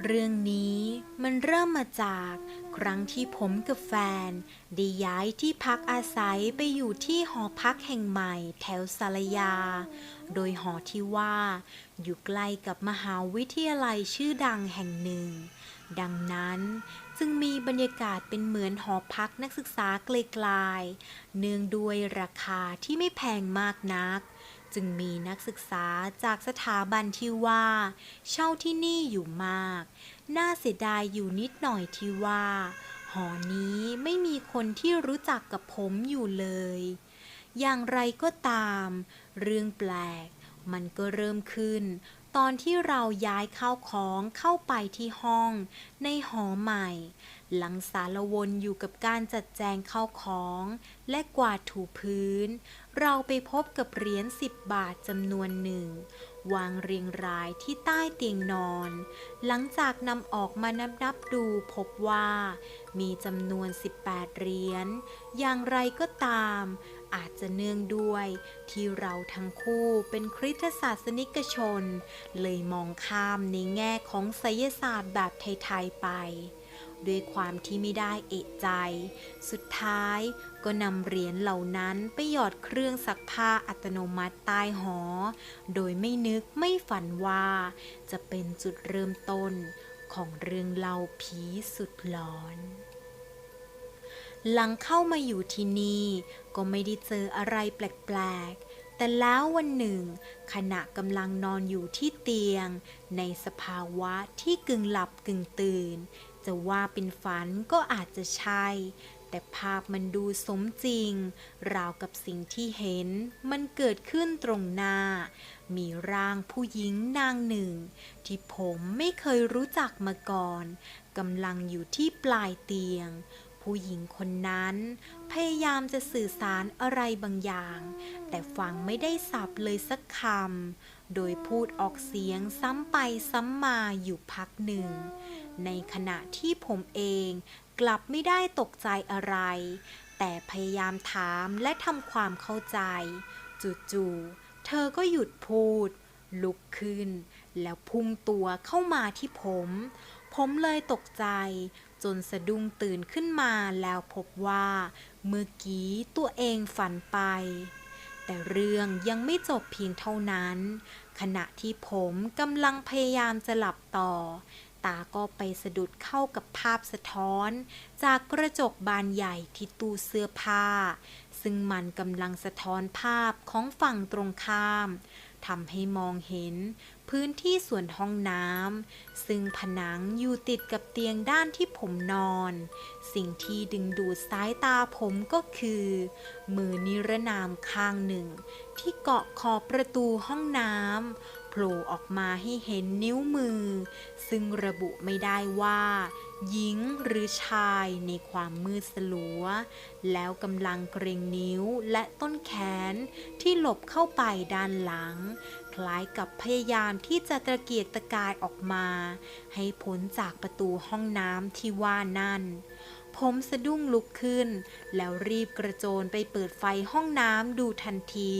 เรื่องนี้มันเริ่มมาจากครั้งที่ผมกับแฟน ได้ย้ายที่พักอาศัยไปอยู่ที่หอพักแห่งใหม่แถวสารยา โดยหอที่ว่าอยู่ใกล้กับมหาวิทยาลัยชื่อดังแห่งหนึ่ง ดังนั้นจึงมีบรรยากาศเป็นเหมือนหอพักนักศึกษาไกลๆเนื่องด้วยราคาที่ไม่แพงมากนัก จึงมีนักศึกษาจากสถาบันที่ว่า เช่าที่นี่อยู่มาก น่าเสียดายอยู่นิดหน่อยที่ว่า หอนี้ไม่มีคนที่รู้จักกับผมอยู่เลย อย่างไรก็ตาม เรื่องแปลก มันก็เริ่มขึ้น ตอนที่เราย้ายข้าวของเข้าไปที่ห้อง ในหอใหม่ หลังสารวนอยู่กับการจัดแจงข้าวของ และกวาดถูพื้น เราไปพบกับเหรียญสิบบาทจำนวนหนึ่ง วางเรียงรายที่ใต้เตียงนอน หลังจากนำออกมานับนับๆดูพบว่า มีจำนวน 18 เหรียญ อย่างไรก็ตาม อาจจะเนื่องด้วย ที่เราทั้งคู่เป็นคริสตศาสนิกชน เลยมองข้ามในแง่ของไสยศาสตร์แบบไทย ๆ ไปด้วยความที่ไม่ได้เอะใจ สุดท้าย ก็นำเหรียญเหล่านั้นไปหยอดเครื่องซักผ้าอัตโนมัติใต้หอ โดยไม่นึกไม่ฝันว่า จะเป็นจุดเริ่มต้นของเรื่องเล่าผีสุดหลอนหลังเข้ามาอยู่ที่นี่ก็ไม่ได้เจออะไรแปลกๆ แต่แล้ววันหนึ่ง ขณะกำลังนอนอยู่ที่เตียง ในสภาวะที่กึ่งหลับกึ่งตื่น จะว่าเป็นฝันก็อาจจะใช่ แต่ภาพมันดูสมจริง ราวกับสิ่งที่เห็น มันเกิดขึ้นตรงหน้า มีร่างผู้หญิงนางหนึ่ง ที่ผมไม่เคยรู้จักมาก่อนกำลังอยู่ที่ปลายเตียง ผู้หญิงคนนั้น พยายามจะสื่อสารอะไรบางอย่าง แต่ฟังไม่ได้สับเลยสักคำ โดยพูดออกเสียงซ้ำไปซ้ำมาอยู่พักหนึ่งในขณะที่ผมเอง กลับไม่ได้ตกใจอะไร แต่พยายามถามและทำความเข้าใจ จู่ๆเธอก็หยุดพูด ลุกขึ้น แล้วพุ่งตัวเข้ามาที่ผม ผมเลยตกใจ จนสะดุ้งตื่นขึ้นมาแล้วพบว่า เมื่อกี้ตัวเองฝันไป แต่เรื่องยังไม่จบเพียงเท่านั้น ขณะที่ผมกำลังพยายามจะหลับต่อ ตาก็ไปสะดุดเข้ากับภาพสะท้อน จากกระจกบานใหญ่ที่ตู้เสื้อผ้า ซึ่งมันกำลังสะท้อนภาพของฝั่งตรงข้ามทำให้มองเห็นพื้นที่ส่วนห้องน้ำซึ่งผนังอยู่ติดกับเตียงด้านที่ผมนอน สิ่งที่ดึงดูดสายตาผมก็คือ มือนิรนามข้างหนึ่ง ที่เกาะขอบประตูห้องน้ำ โผล่ออกมาให้เห็นนิ้วมือ ซึ่งระบุไม่ได้ว่า หญิงหรือชายในความมืดสลัว แล้วกำลังเกรงนิ้วและต้นแขนที่หลบเข้าไปด้านหลัง คล้ายกับพยายามที่จะตะเกียกตะกายออกมา ให้พ้นจากประตูห้องน้ำที่ว่านั่น ผมสะดุ้งลุกขึ้น แล้วรีบกระโจนไปเปิดไฟห้องน้ำดูทันที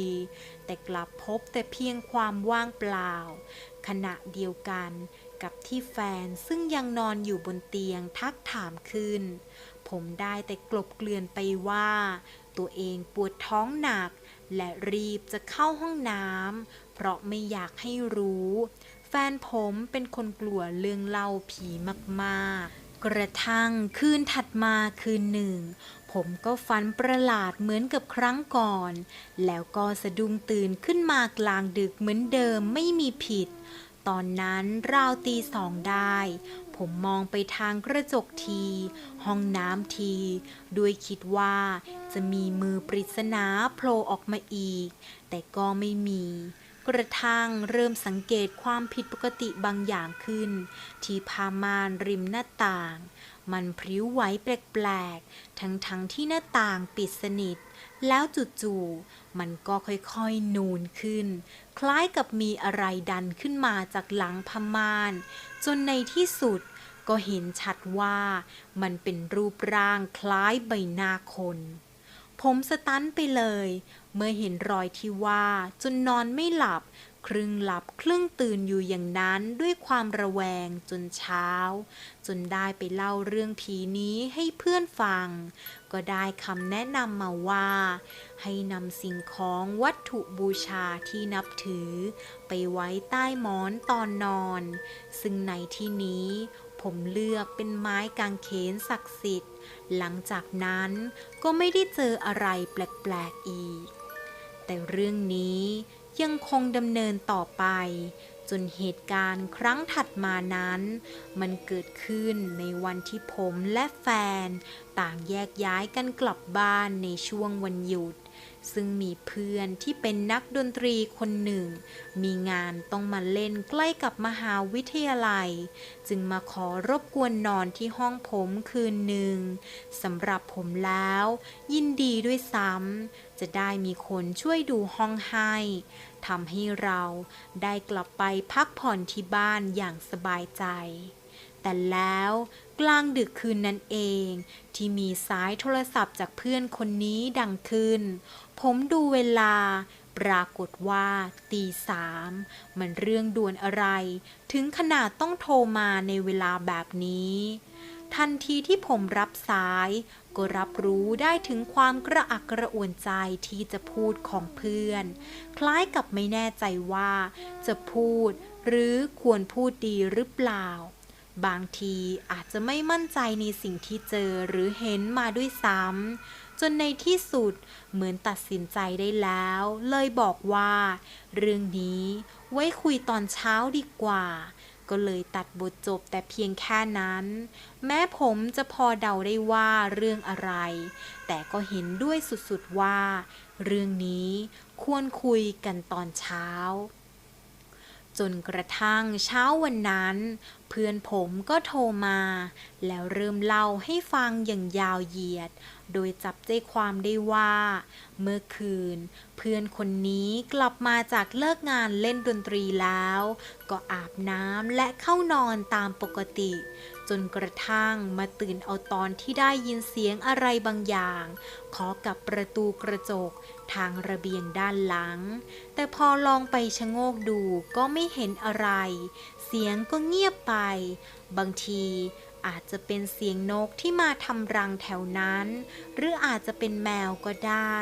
แต่กลับพบแต่เพียงความว่างเปล่า ขณะเดียวกันกับที่แฟนซึ่งยังนอนอยู่บนเตียงทักถามขึ้น ผมได้แต่กลบเกลื่อนไปว่า ตัวเองปวดท้องหนัก และรีบจะเข้าห้องน้ำเพราะไม่อยากให้รู้ แฟนผมเป็นคนกลัวเรื่องเล่าผีมากๆ กระทั่งคืนถัดมาคืนหนึ่ง ผมก็ฝันประหลาดเหมือนกับครั้งก่อน แล้วก็สะดุ้งตื่นขึ้นมากลางดึกเหมือนเดิมไม่มีผิด ตอนนั้นราวตีสองได้ ผมมองไปทางกระจกที ห้องน้ำทีด้วยคิดว่าจะมีมือปริศนาโผล่ออกมาอีก แต่ก็ไม่มี กระทั่งเริ่มสังเกตความผิดปกติบางอย่างขึ้น ที่ผ้ามานริมหน้าต่าง มันพริ้วไหวแปลกๆ ทั้งๆทที่หน้าต่างปิดสนิท แล้วจู่ๆ มันก็ค่อยๆ นูนขึ้น คล้ายกับมีอะไรดันขึ้นมาจากหลังผ้ามาน จนในที่สุดก็เห็นชัดว่ามันเป็นรูปร่างคล้ายใบหน้าคน ผมสตันไปเลย เมื่อเห็นรอยที่ว่าจนนอนไม่หลับ ครึ่งหลับครึ่งตื่นอยู่อย่างนั้นด้วยความระแวงจนเช้า จนได้ไปเล่าเรื่องผีนี้ให้เพื่อนฟัง ก็ได้คำแนะนำมาว่า ให้นำสิ่งของวัตถุบูชาที่นับถือ ไปไว้ใต้หมอนตอนนอน ซึ่งในที่นี้ ผมเลือกเป็นไม้กางเขนศักดิ์สิทธิ์ หลังจากนั้นก็ไม่ได้เจออะไรแปลกๆอีก แต่เรื่องนี้ยังคงดำเนินต่อไป จนเหตุการณ์ครั้งถัดมานั้น มันเกิดขึ้นในวันที่ผมและแฟน ต่างแยกย้ายกันกลับบ้านในช่วงวันหยุด ซึ่งมีเพื่อนที่เป็นนักดนตรีคนหนึ่ง มีงานต้องมาเล่นใกล้กับมหาวิทยาลัย จึงมาขอรบกวนนอนที่ห้องผมคืนหนึ่งสำหรับผมแล้ว ยินดีด้วยซ้ำจะได้มีคนช่วยดูห้องให้ทำให้เราได้กลับไปพักผ่อนที่บ้านอย่างสบายใจ แต่แล้วกลางดึกคืนนั้นเอง ที่มีสายโทรศัพท์จากเพื่อนคนนี้ดังขึ้น ผมดูเวลา ปรากฏว่าตีสามมันเรื่องด่วนอะไร ถึงขนาดต้องโทรมาในเวลาแบบนี้ ทันทีที่ผมรับสาย ก็รับรู้ได้ถึงความกระอักกระอ่วนใจที่จะพูดของเพื่อน คล้ายกับไม่แน่ใจว่า จะพูดหรือควรพูดดีหรือเปล่า บางทีอาจจะไม่มั่นใจในสิ่งที่เจอหรือเห็นมาด้วยซ้ำจนในที่สุดเหมือนตัดสินใจได้แล้ว เลยบอกว่า เรื่องนี้ไว้คุยตอนเช้าดีกว่า ก็เลยตัดบทจบแต่เพียงแค่นั้น แม้ผมจะพอเดาได้ว่าเรื่องอะไร แต่ก็เห็นด้วยสุดๆว่า เรื่องนี้ควรคุยกันตอนเช้า จนกระทั่งเช้าวันนั้น เพื่อนผมก็โทรมา แล้วเริ่มเล่าให้ฟังอย่างยาวเหยียด โดยจับใจความได้ว่า เมื่อคืน เพื่อนคนนี้กลับมาจากเลิกงานเล่นดนตรีแล้ว ก็อาบน้ำและเข้านอนตามปกติ นกระทั่งมาตื่นเอาตอนที่ได้ยินเสียงอะไรบางอย่างเคาะกับประตูกระจกทางระเบียงด้านหลัง แต่พอลองไปชะโงกดูก็ไม่เห็นอะไร เสียงก็เงียบไป บางทีอาจจะเป็นเสียงนกที่มาทำรังแถวนั้น หรืออาจจะเป็นแมวก็ได้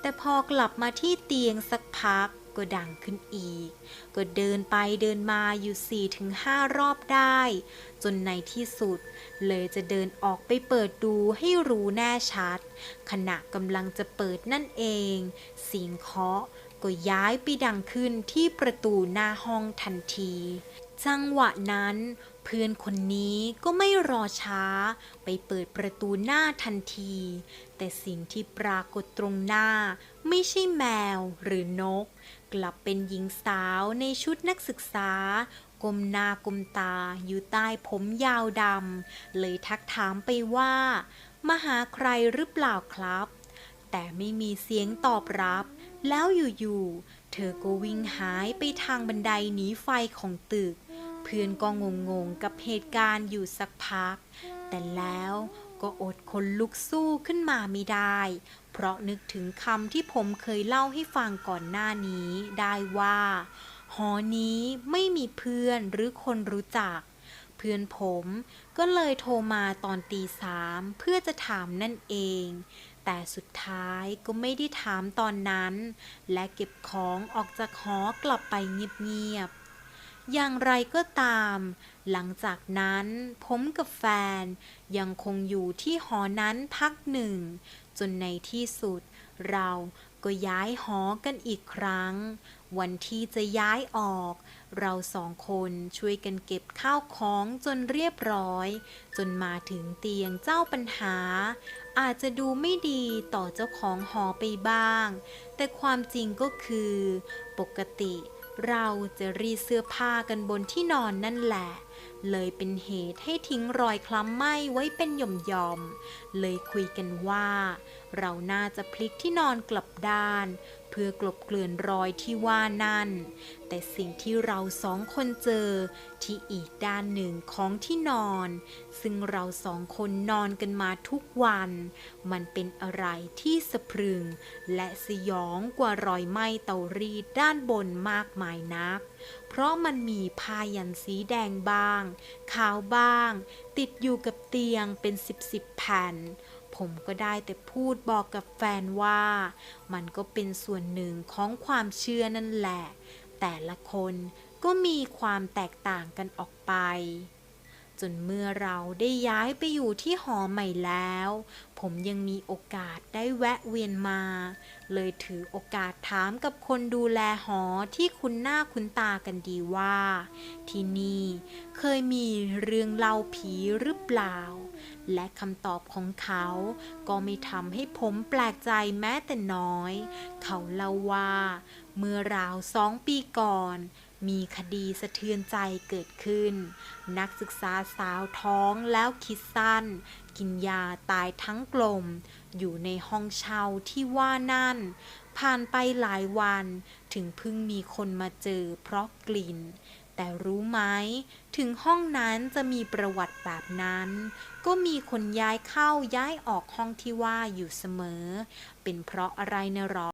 แต่พอกลับมาที่เตียงสักพัก ก็ดังขึ้นอีก ก็เดินไปเดินมาอยู่4-5รอบได้ จนในที่สุด เลยจะเดินออกไปเปิดดูให้รู้แน่ชัด ขณะกำลังจะเปิดนั่นเองเสียงเคาะก็ย้ายไปดังขึ้นที่ประตูหน้าห้องทันที จังหวะนั้นเพื่อนคนนี้ก็ไม่รอช้า ไปเปิดประตูหน้าทันที แต่สิ่งที่ปรากฏตรงหน้าไม่ใช่แมวหรือนก กลับเป็นหญิงสาวในชุดนักศึกษากลมหน้ากลมตาอยู่ใต้ผมยาวดำ เลยทักถามไปว่า มาหาใครหรือเปล่าครับ แต่ไม่มีเสียงตอบรับ แล้วอยู่ๆ เธอก็วิ่งหายไปทางบันไดหนีไฟของตึก เพื่อนก็งงๆ กับเหตุการณ์อยู่สักพัก แต่แล้ว ก็อดคนลุกสู้ขึ้นมาไม่ได้ เพราะนึกถึงคำที่ผมเคยเล่าให้ฟังก่อนหน้านี้ได้ว่า หอนี้ไม่มีเพื่อนหรือคนรู้จัก เพื่อนผมก็เลยโทรมาตอนตีสามเพื่อจะถามนั่นเอง แต่สุดท้ายก็ไม่ได้ถามตอนนั้น และเก็บของออกจากหอกลับไปเงียบๆอย่างไรก็ตาม หลังจากนั้นผมกับแฟนยังคงอยู่ที่หอนั้นพักหนึ่ง จนในที่สุดเราก็ย้ายหอกันอีกครั้ง วันที่จะย้ายออก เราสองคนช่วยกันเก็บข้าวของจนเรียบร้อย จนมาถึงเตียงเจ้าปัญหา อาจจะดูไม่ดีต่อเจ้าของหอไปบ้าง แต่ความจริงก็คือ ปกติเราจะรีเสื้อผ้ากันบนที่นอนนั่นแหละ เลยเป็นเหตุให้ทิ้งรอยคล้ำไหม้ไว้เป็นหย่อมๆ เลยคุยกันว่า เราน่าจะพลิกที่นอนกลับด้าน เพื่อกลบเกลื่อนรอยที่ว่านั่น แต่สิ่งที่เราสองคนเจอที่อีกด้านหนึ่งของที่นอน ซึ่งเราสองคนนอนกันมาทุกวัน มันเป็นอะไรที่สะพรึง และสยองกว่ารอยไหม้เตารีดด้านบนมากมายนักเพราะมันมีผ้ายันสีแดงบ้าง ขาวบ้าง ติดอยู่กับเตียงเป็นสิบสิบแผ่น ผมก็ได้แต่พูดบอกกับแฟนว่า มันก็เป็นส่วนหนึ่งของความเชื่อนั่นแหละ แต่ละคนก็มีความแตกต่างกันออกไป จนเมื่อเราได้ย้ายไปอยู่ที่หอใหม่แล้ว ผมยังมีโอกาสได้แวะเวียนมา เลยถือโอกาสถามกับคนดูแลหอที่คุ้นหน้าคุ้นตากันดีว่า ที่นี่เคยมีเรื่องเล่าผีหรือเปล่า และคำตอบของเขาก็ไม่ทำให้ผมแปลกใจแม้แต่น้อย เขาเล่าว่า เมื่อราวสองปีก่อน มีคดีสะเทือนใจเกิดขึ้น นักศึกษาสาวท้องแล้วคิดสั้น กินยาตายทั้งกลม อยู่ในห้องเช่าที่ว่านั่น ผ่านไปหลายวันถึงเพิ่งมีคนมาเจอเพราะกลิ่น แต่รู้ไหม ถึงห้องนั้นจะมีประวัติแบบนั้น ก็มีคนย้ายเข้าย้ายออกห้องที่ว่าอยู่เสมอ เป็นเพราะอะไรนะหรอ